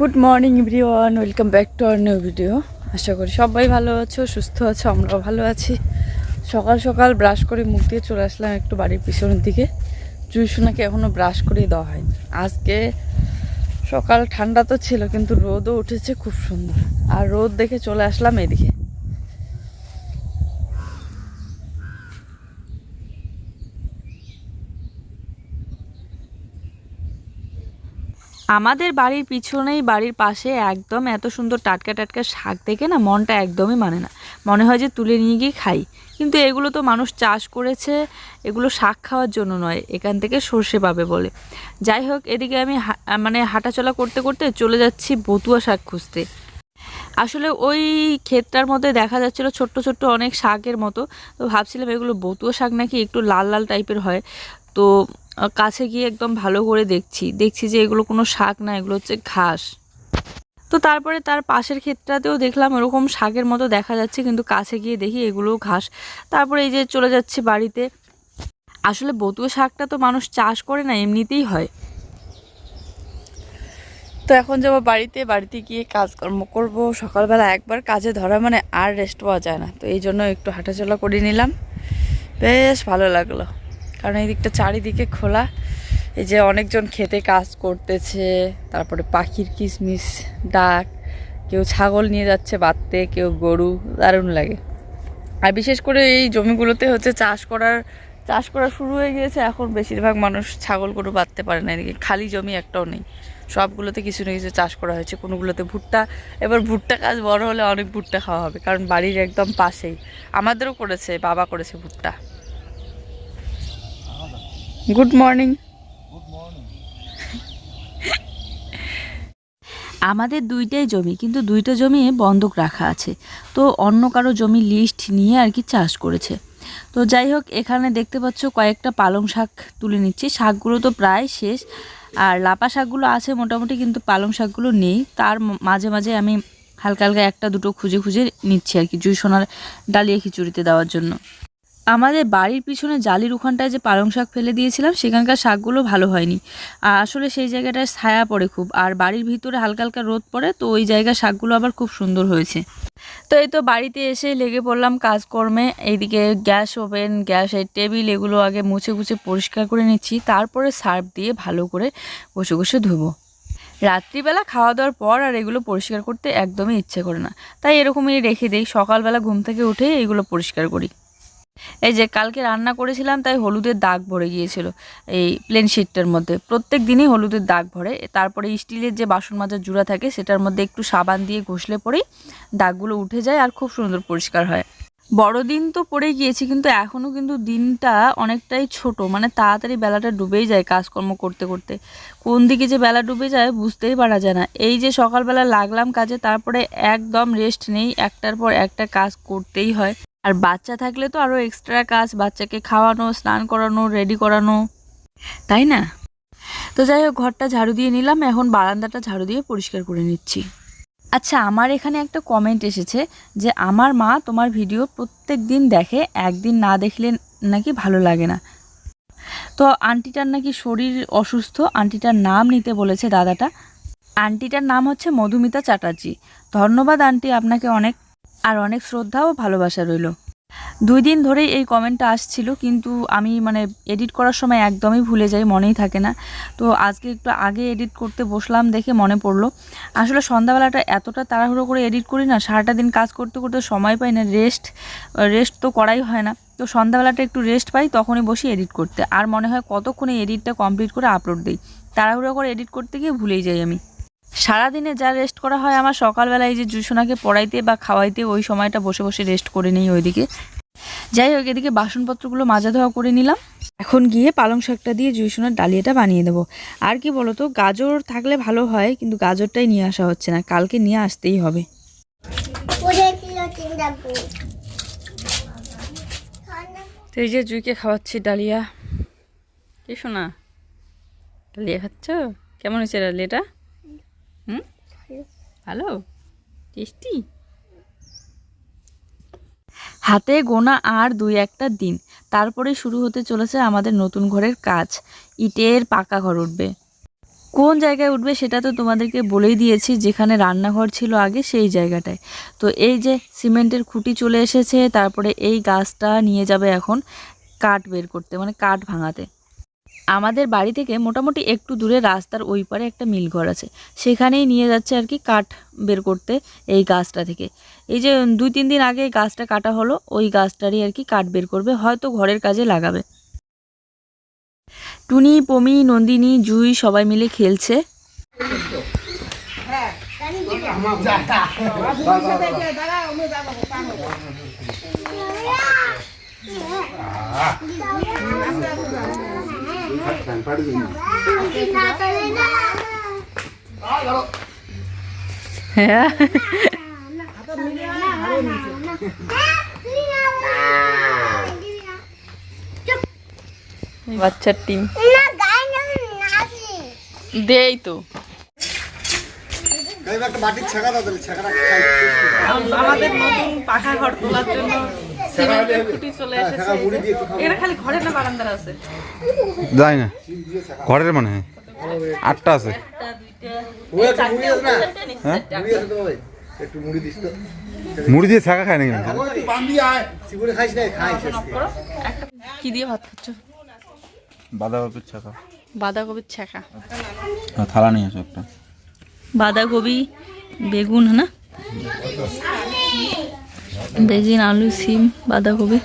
Good morning everyone welcome back to our new video আশা করি সবাই ভালো আছো, সুস্থ আছো, আমরাও ভালো আছি। সকাল সকাল ব্রাশ করে মুখ দিয়ে চলে আসলাম একটু বাড়ির পিছনের দিকে। জুইসোনাকে এখনও ব্রাশ করে দেওয়া হয়নি। আজকে সকাল ঠান্ডা তো ছিল, কিন্তু রোদও উঠেছে খুব সুন্দর। আর রোদ দেখে চলে আসলাম এদিকে। আমাদের বাড়ির পিছনেই, বাড়ির পাশে একদম এত সুন্দর টাটকা টাটকা শাক দেখে না মনটা একদমই মানে না। মনে হয় যে তুলে নিয়ে গিয়ে খাই। কিন্তু এগুলো তো মানুষ চাষ করেছে, এগুলো শাক খাওয়ার জন্য নয়, এখান থেকে সর্ষে পাবে বলে। যাই হোক, এদিকে আমি মানে হাঁটাচলা করতে করতে চলে যাচ্ছি বতুয়া শাক খুঁজতে। আসলে ওই ক্ষেতটার মধ্যে দেখা যাচ্ছিল ছোট্ট ছোট্ট অনেক শাকের মতো। তো ভাবছিলাম এগুলো বতুয়া শাক নাকি একটু লাল লাল টাইপের হয়। তো কাছে গিয়ে একদম ভালো করে দেখছি। দেখছি যে এগুলো কোনো শাক না, এগুলো হচ্ছে ঘাস। তো তারপরে তার পাশের ক্ষেত্রটাতেও দেখলাম এরকম শাকের মতো দেখা যাচ্ছে, কিন্তু কাছে গিয়ে দেখি এগুলোও ঘাস। তারপরে এই যে চলে যাচ্ছি বাড়িতে। আসলে বতুয়া শাকটা তো মানুষ চাষ করে না, এমনিতেই হয়। তো এখন যাব বাড়িতে বাড়িতে গিয়ে কাজকর্ম করব। সকালবেলা একবার কাজে ধরা মানে আর রেস্ট পাওয়া যায় না। তো এই জন্য একটু হাঁটাচলা করে নিলাম। বেশ ভালো লাগল। কারণ এই দিকটা চারিদিকে খোলা। এই যে অনেকজন খেতে কাজ করতেছে, তারপরে পাখির কিসমিস, ডাক, কেউ ছাগল নিয়ে যাচ্ছে বাঁধতে কেউ গরু, দারুণ লাগে। আর বিশেষ করে এই জমিগুলোতে হচ্ছে চাষ করার, চাষ করা শুরু হয়ে গিয়েছে, এখন বেশিরভাগ মানুষ ছাগল, গরু বাঁধতে পারে না এদিকে। খালি জমি একটাও নেই। সবগুলোতে কিছু না কিছু চাষ করা হয়েছে। কোনোগুলোতে ভুট্টা, এবার ভুট্টা কাজ বড় হলে অনেক ভুট্টা খাওয়া হবে, কারণ বাড়ির একদম পাশেই। আমাদেরও করেছে, বাবা করেছে ভুট্টা। গুড মর্নিং আমাদের দুইটাই জমি, কিন্তু দুইটা জমি বন্ধক রাখা আছে। তো অন্য কারও জমি লিস্ট নিয়ে আর কি চাষ করেছে। তো যাই হোক, এখানে দেখতে পাচ্ছ কয়েকটা পালং শাক তুলে নিচ্ছি। শাকগুলো তো প্রায় শেষ, আর লাপা শাকগুলো আছে মোটামুটি, কিন্তু পালং শাকগুলো নেই। তার মাঝে মাঝে আমি হালকা হালকা একটা দুটো খুঁজে খুঁজে নিচ্ছি আর কি, জুই সোনার ডালিয়া খিচুড়িতে দেওয়ার জন্য। আমাদের বাড়ির পিছনে জালির ওখানটায় যে পালং শাক ফেলে দিয়েছিলাম, সেখানকার শাকগুলো ভালো হয়নি। আর আসলে সেই জায়গাটায় ছায়া পড়ে খুব, আর বাড়ির ভিতরে হালকা হালকা রোদ পড়ে, তো ওই জায়গার শাকগুলো আবার খুব সুন্দর হয়েছে। তো এই তো বাড়িতে এসে লেগে পড়লাম কাজকর্মে, এইদিকে গ্যাস ওভেন, গ্যাসের টেবিল এগুলো আগে মুছে মুছে পরিষ্কার করে নিচ্ছি, তারপরে সার্ফ দিয়ে ভালো করে বসে বসে ধুবো। রাত্রিবেলা খাওয়া দাওয়ার পর আর এগুলো পরিষ্কার করতে একদমই ইচ্ছে করে না। তাই এরকমই রেখে দিই, সকালবেলা ঘুম থেকে উঠে এগুলো পরিষ্কার করি। এই যে কালকে রান্না করেছিলাম, তাই হলুদের দাগ ভরে গিয়েছিল এই প্লেন শিটটার মধ্যে। প্রত্যেক দিনই হলুদের দাগ ভরে, তারপরে স্টিলের যে বাসন মাজার জুড়া থাকে, সেটার মধ্যে একটু সাবান দিয়ে ঘষলে পরেই দাগগুলো উঠে যায় আর খুব সুন্দর পরিষ্কার হয়। বড়দিন তো পড়ে গিয়েছি, কিন্তু এখনও কিন্তু দিনটা অনেকটাই ছোট। মানে তাড়াতাড়ি বেলাটা ডুবেই যায় কাজকর্ম করতে করতে। কোন দিকে যে বেলা ডুবে যায় বুঝতেই পারা যায় না। এই যে সকালবেলা লাগলাম কাজে, তারপরে একদম রেস্ট নেই, একটার পর একটা কাজ করতেই হয়। আর বাচ্চা থাকলে তো আরও এক্সট্রা কাজ, বাচ্চাকে খাওয়ানো, স্নান করানো রেডি করানো। তাই না? তো যাই হোক, ঘরটা ঝাড়ু দিয়ে নিলাম, এখন বারান্দাটা ঝাড়ু দিয়ে পরিষ্কার করে নিচ্ছি। আচ্ছা আমার এখানে একটা কমেন্ট এসেছে যে, আমার মা তোমার ভিডিও প্রত্যেক দিন দেখে, একদিন না দেখলে নাকি ভালো লাগে না। তো আন্টিটার নাকি শরীর অসুস্থ, আন্টিটার নাম নিতে বলেছে দাদাটা। আন্টিটার নাম হচ্ছে মধুমিতা চ্যাটার্জি। ধন্যবাদ, আন্টি, আপনাকে অনেক। আর অনেক শ্রদ্ধা ও ভালোবাসা রইল। দুই দিন ধরেই এই কমেন্টটা আসছিল, কিন্তু আমি মানে এডিট করার সময় একদমই ভুলে যাই, মনেই থাকে না। তো আজকে একটু আগে এডিট করতে বসলাম দেখে মনে পড়ল। আসলে সন্ধ্যাবেলাটা এতটা তাড়াহুড়ো করে এডিট করি না, সারাটা দিন কাজ করতে করতে সময় পাই না রেস্ট রেস্ট তো করাই হয় না। তো সন্ধ্যাবেলাটা একটু রেস্ট পাই, তখনই বসি এডিট করতে। আর মনে হয় কতক্ষণে এডিটটা কমপ্লিট করে আপলোড দিই। তাড়াহুড়ো করে এডিট করতে গিয়ে ভুলেই যাই আমি। সারাদিনে যা রেস্ট করা হয়, আমার সকালবেলায় এই যে জুসোনাকে পড়াইতে বা খাওয়াইতে ওই সময়টা বসে বসে রেস্ট করে নিই ওইদিকে। যাই হোক, এদিকে বাসনপত্রগুলো মাজা ধোয়া করে নিলাম। এখন গিয়ে পালং শাকটা দিয়ে জুইসোনার ডালিয়াটা বানিয়ে দেবো। আর কি বলতো, গাজর থাকলে ভালো হয়, কিন্তু গাজরটাই নিয়ে আসা হচ্ছে না, কালকে নিয়ে আসতেই হবে। তো এই যে জুইকে খাওয়াচ্ছি ডালিয়া। কি শোনা ডালিয়া খাচ্ছ? কেমন হয়েছে ডালিয়াটা? হুম? ভালো? টেস্টি? হাতে গোনা আর দুই একটা দিন। তারপরে শুরু হতে চলেছে আমাদের নতুন ঘরের কাজ। ইটের পাকা ঘর উঠবে। কোন জায়গায় উঠবে সেটা তো তোমাদেরকে বলেই দিয়েছি, যেখানে রান্নাঘর ছিল আগে সেই জায়গাটায়। তো এই যে সিমেন্টের খুঁটি চলে এসেছে, তারপরে এই গাছটা নিয়ে যাবে এখন কাঠ বের করতে মানে কাঠ ভাঙাতে। আমাদের বাড়ি থেকে মোটামুটি একটু দূরে রাস্তার ওই পারে একটা মিলঘর আছে। সেখানেই নিয়ে যাচ্ছে আর কি কাঠ বের করতে এই গাছটা থেকে। এই যে দুই তিন দিন আগে গাছটা কাটা হলো, ওই গাছটারই আর কি কাঠ বের করবে, হয়তো ঘরের কাজে লাগাবে। টুনি, পমি, নন্দিনী, জুই সবাই মিলে খেলছে। হ্যাঁ বাচ্চার টিম। দেই তো। একটা বাটির ছাকা দাও তাহলে ছাকাটা আমাদের নতুন পাখা ঘর তোলার জন্য সিমেন্টের খুঁটি চলে এসেছে এটা খালি ঘরে না বারান্দার আছে। যাই না। ঘরের মনে? হয় আটটা আছে। একটা দুইটা হ্যাঁ? মুড়ি দিয়ে ছাকা খায় নাকি না কি দিয়ে ভাত খাচ্ছ? বাঁধাকপির ছাকা বাঁধাকপির ছ্যাঁকা থালা নিয়ে আসো একটা। বাঁধাকপি বেগুন না? বেগুন আলু, সিম, বাঁধাকপি।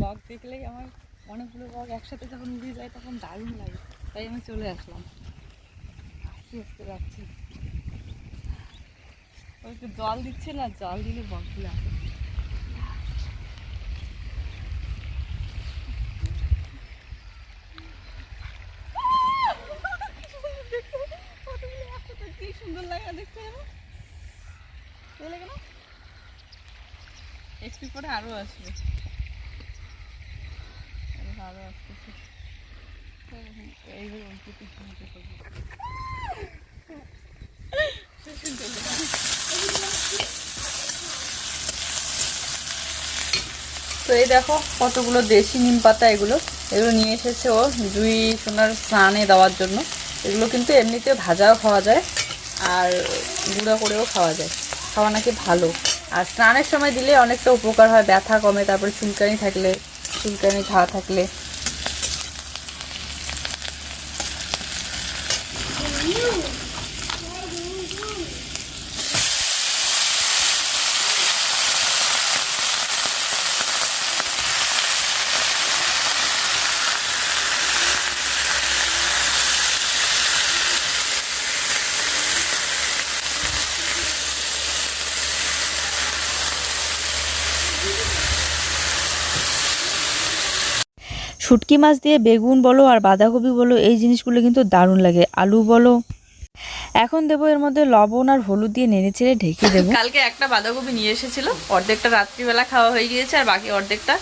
বক দেখলে আমার অনেকগুলো বক একসাথে যখন উড়ে যায় তখন দারুণ লাগে। তাই আমি চলে আসলাম। আস্তে আস্তে যাচ্ছি। ওই একটু জল দিচ্ছে না? জল দিলে বকগুলো আসে কি সুন্দর লাগে দেখতে যেন চলে গেল একটু পরে আরও আসবে। তো এই দেখো কতগুলো দেশি নিম পাতা এগুলো। এগুলো নিয়ে এসেছে ও জুই সোনার স্নানে দেওয়ার জন্য। এগুলো কিন্তু এমনিতে ভাজাও খাওয়া যায় আর গুঁড়া করেও খাওয়া যায়। খাওয়া নাকি ভালো। আর স্নানের সময় দিলে অনেকটা উপকার হয়, ব্যথা কমে, তারপরে চুলকানি থাকলে, চুলকানি, ঘা থাকলে। শুটকি মাছ দিয়ে বেগুন বলো আর বাঁধাকপি বলো, এই জিনিসগুলো কিন্তু দারুণ লাগে। আলু বলো। এখন দেবো এর মধ্যে লবণ আর হলুদ দিয়ে নেড়ে চেড়ে ঢেকে দেবো। কালকে একটা বাঁধাকপি নিয়ে এসেছিল। অর্ধেকটা রাত্রিবেলা খাওয়া হয়ে গিয়েছে আর বাকি অর্ধেকটা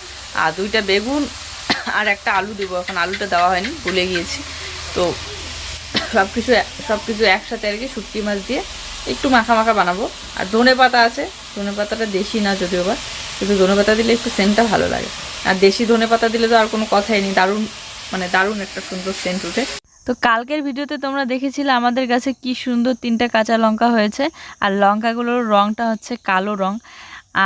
আর দুইটা বেগুন আর একটা আলু দেবো। এখন আলুটা দেওয়া হয়নি ভুলে গিয়েছি। তো সব কিছু সব কিছু একসাথে আর কি শুটকি মাছ দিয়ে একটু মাখা মাখা বানাবো। আর ধনে পাতা আছে ধনে পাতাটা দেশি না যদিও বা। কিন্তু ধনে পাতা দিলে একটু সেন্টটা ভালো লাগে। আর দেশি ধনে পাতা দিলে তো আর কোনো কথাই নেই, দারুণ মানে দারুণ একটা সুন্দর সেন্ট উঠে তো কালকের ভিডিওতে তোমরা দেখেছিলে আমাদের কাছে কি সুন্দর তিনটা কাঁচা লঙ্কা হয়েছে, আর লঙ্কাগুলোর রঙটা হচ্ছে কালো রং।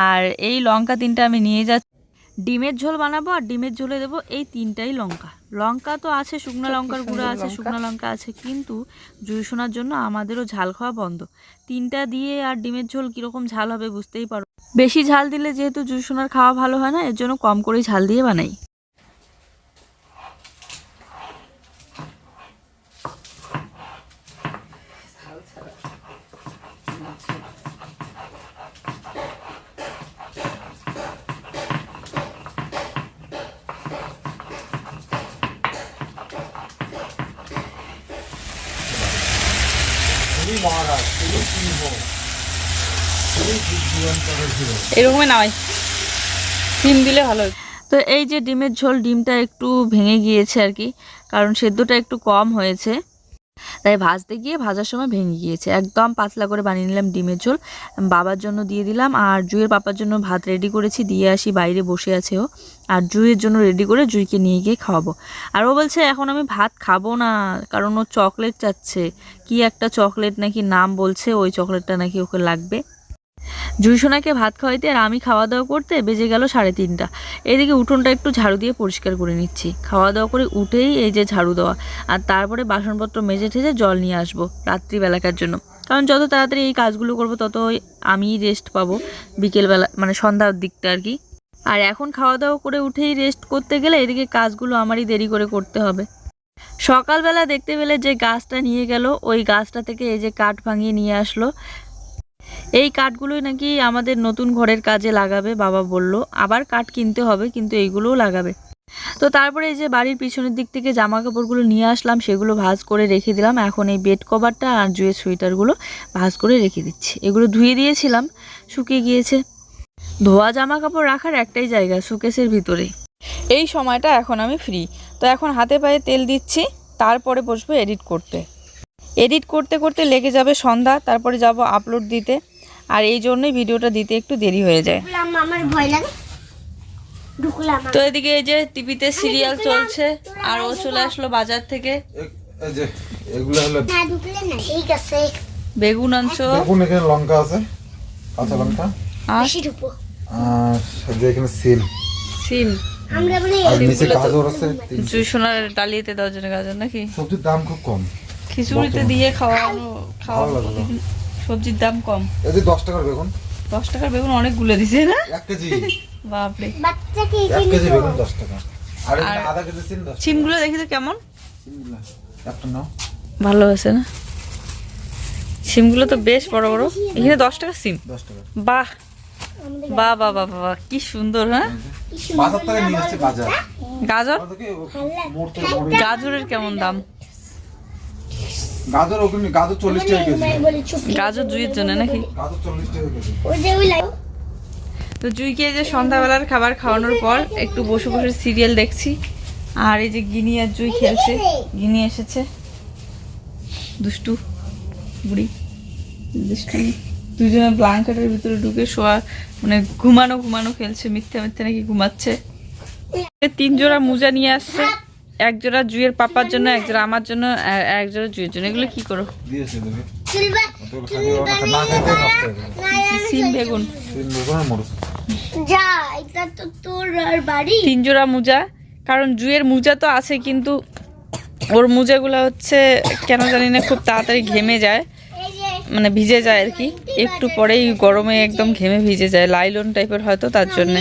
আর এই লঙ্কা তিনটা আমি নিয়ে যাচ্ছি। ডিমের ঝোল বানাবো আর ডিমের ঝোলে দেবো এই তিনটাই লঙ্কা। লঙ্কা তো আছে শুকনো লঙ্কার গুঁড়ো আছে শুকনো লঙ্কা আছে কিন্তু জুই শোনার জন্য আমাদেরও ঝাল খাওয়া বন্ধ। তিনটা দিয়ে আর ডিমের ঝোল কীরকম ঝাল হবে বুঝতেই পারো। বেশি ঝাল দিলে যেহেতু জুই শোনার খাওয়া ভালো হয় না এর জন্য কম করেই ঝাল দিয়ে বানাই। এরকমই নামাই। ডিম দিলে ভালো তো এই যে ডিমের ঝোল ডিমটা একটু ভেঙে গিয়েছে আর কি, কারণ সেদ্ধটা একটু কম হয়েছে। তাই ভাজতে গিয়ে ভাজার সময় ভেঙে গিয়েছে। একদম পাতলা করে বানিয়ে নিলাম ডিমের ঝোল। বাবার জন্য দিয়ে দিলাম আর জুয়ের পাপার জন্য ভাত রেডি করেছি। দিয়ে আসি বাইরে বসে আছে ও। আর জুয়ের জন্য রেডি করে জুইকে নিয়ে গিয়ে খাওয়াবো। আর ও বলছে, এখন আমি ভাত খাব না। কারণ ও চকলেট চাচ্ছে। কি একটা চকলেট নাকি নাম বলছে, ওই চকলেটটা নাকি ওকে লাগবে। জুইসোনাকে ভাত খাওয়াইতে আর আমি খাওয়া দাওয়া করতে বেজে গেল সাড়ে তিনটা। এদিকে উঠোনটা একটু ঝাড়ু দিয়ে পরিষ্কার করে নিচ্ছি। খাওয়া দাওয়া করে উঠেই এই যে ঝাড়ু দেওয়া। আর তারপরে বাসনপত্র মেজে ঠেজে জল নিয়ে আসব রাত্রিবেলাকার জন্য। কারণ যত তাড়াতাড়ি এই কাজগুলো করব তত আমি রেস্ট পাবো বিকেলবেলা মানে সন্ধ্যার দিকটা আর কি। আর এখন খাওয়া দাওয়া করে উঠেই রেস্ট করতে গেলে এদিকে কাজগুলো আমারই দেরি করে করতে হবে। সকালবেলা দেখতে পেলে যে গাছটা নিয়ে গেল, ওই গাছটা থেকে এই যে কাঠ ভাঙিয়ে নিয়ে আসলো। এই কাঠগুলোই নাকি আমাদের নতুন ঘরের কাজে লাগাবে, বাবা বলল। আবার কাঠ কিনতে হবে, কিন্তু এইগুলোও লাগাবে। তো তারপরে এই যে বাড়ির পিছনের দিক থেকে জামা কাপড়গুলো নিয়ে আসলাম, সেগুলো ভাজ করে রেখে দিলাম। এখন এই বেড কভারটা আর জুয়ের সোয়েটারগুলো ভাঁজ করে রেখে দিচ্ছি। এগুলো ধুয়ে দিয়েছিলাম, শুকিয়ে গিয়েছে। ধোয়া জামা কাপড় রাখার একটাই জায়গা, শোকেসের ভিতরে এই সময়টা এখন আমি ফ্রি তো এখন হাতে পায়ে তেল দিচ্ছি, তারপরে বসবো এডিট করতে। এডিট করতে করতে লেগে যাবে সন্ধ্যা তারপরে যাব আপলোড দিতে। আর এই জন্যই ভিডিওটা দিতে একটু দেরি হয়ে যায়। ঢুকলাম আমার ভয় লাগে। ঢুকলাম তো এদিকে এই যে টিভিতে সিরিয়াল চলছে আর ও চলে আসলো বাজার থেকে। এই যে এগুলো হলো না ঢুকলে না ঠিক আছে। বেগুন আনছো? লঙ্কা আছে কাঁচা লঙ্কা। আর? এখানে সিল সিম? আর নিচে গাজর আছে তিন- সোনার ডালিতে দেওয়ার জন্য গাজর নাকি? সবজির দাম খুব কম। খিচুড়িতে দিয়ে খাওয়ানো খাওয়া। সবজির দাম কম। এই যে দশ টাকার বেগুন? দশ টাকার বেগুন অনেকগুলো দিছে না? এক কেজি। বাপরে। বাচ্চাকে এক এখানে কেজি বেগুন দশ টাকা। আর আধা কেজি সিম দশ সিমগুলো দেখি তো কেমন? সিমগুলা একটা নাও। ভালো আছে না? সিমগুলো তো বেশ বড় বড়। এখানে দশ টাকা সিম দশ টাকা। বাহ। বাহ বাহ বাহ বাহ কি সুন্দর হ্যাঁ? বাজার থেকে নিয়ে আসছে বাজার। গাজর? মুড়ি- গাজরের কেমন দাম? গাজর ওখানে গাজর চল্লিশ টাকা কেজি। গাজর জুইয়ের জন্য নাকি? গাজর চল্লিশ টাকা কেজি। ওই যে ওই লাইন তো জুইকে এই যে সন্ধ্যাবেলার খাবার খাওয়ানোর পর একটু বসে বসে সিরিয়াল দেখছি। আর এই যে গিনি আর জুই খেলছে। গিনি এসেছে। দুষ্টু বুড়ি দুষ্টু। দুজনে ব্ল্যাঙ্কেটের ভিতরে ঢুকে শোয়া মানে ঘুমানো ঘুমানো খেলছে। মিথ্যা মিথ্যা নাকি ঘুমাচ্ছে। তিন জোড়া মোজা নিয়ে আসছে। এক জোড়া জুইয়ের পাপার জন্য এক জোড়া আমার জন্য এক জোড়া জুইয়ের জন্য। এগুলো কি করো? সিম বেগুন? সিম বেগুন আর মরিচ। যা এটা তো তোর আর বাড়ি। তিন জোড়া মোজা। কারণ জুয়ের মোজা তো আছে কিন্তু ওর মোজাগুলো হচ্ছে কেন জানি না খুব তাড়াতাড়ি ঘেমে যায়। মানে ভিজে যায় আর কি। একটু পরেই গরমে একদম ঘেমে ভিজে যায় লাইলন টাইপের হয়তো তার জন্য।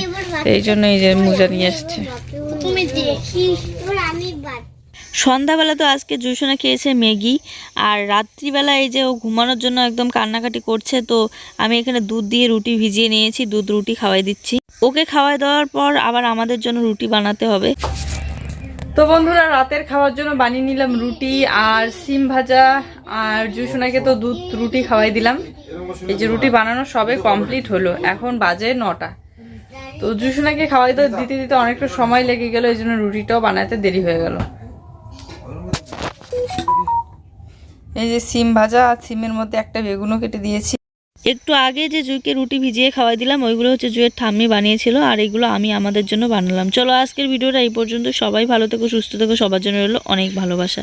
এই জন্য এই যে মোজা নিয়ে এসছে। তুমি দেখি। সন্ধ্যাবেলা তো আজকে জুসোনা খেয়েছে ম্যাগি, আর রাত্রিবেলা এই যে ও ঘুমানোর জন্য একদম কান্নাকাটি করছে, তো আমি এখানে দুধ দিয়ে রুটি ভিজিয়ে নিয়েছি, দুধ রুটি খাওয়াই দিচ্ছি। ওকে খাওয়াই দেওয়ার পর আবার আমাদের জন্য রুটি বানাতে হবে। তো বন্ধুরা, রাতের খাওয়ার জন্য বানিয়ে নিলাম রুটি আর সিম ভাজা, আর জুসোনাকে তো দুধ রুটি খাওয়াই দিলাম। এই যে রুটি বানানো সবে কমপ্লিট হলো, এখন বাজে নটা। তো জুসোনাকে খাওয়াই দিতে দিতে অনেকটা সময় লেগে গেল, এই জন্য রুটিটাও বানাতে দেরি হয়ে গেল। এই যে সিম ভাজা আর সিমের মধ্যে একটা বেগুনও কেটে দিয়েছি। একটু আগে যে জুইকে রুটি ভিজিয়ে খাওয়াই দিলাম, ওইগুলো হচ্ছে জুয়ের ঠাম্মি বানিয়েছিল, আর এগুলো আমি আমাদের জন্য বানালাম। চলো আজকের ভিডিওটা এই পর্যন্ত। সবাই ভালো থেকো, সুস্থ থেকো, সবার জন্য রইল অনেক ভালোবাসা।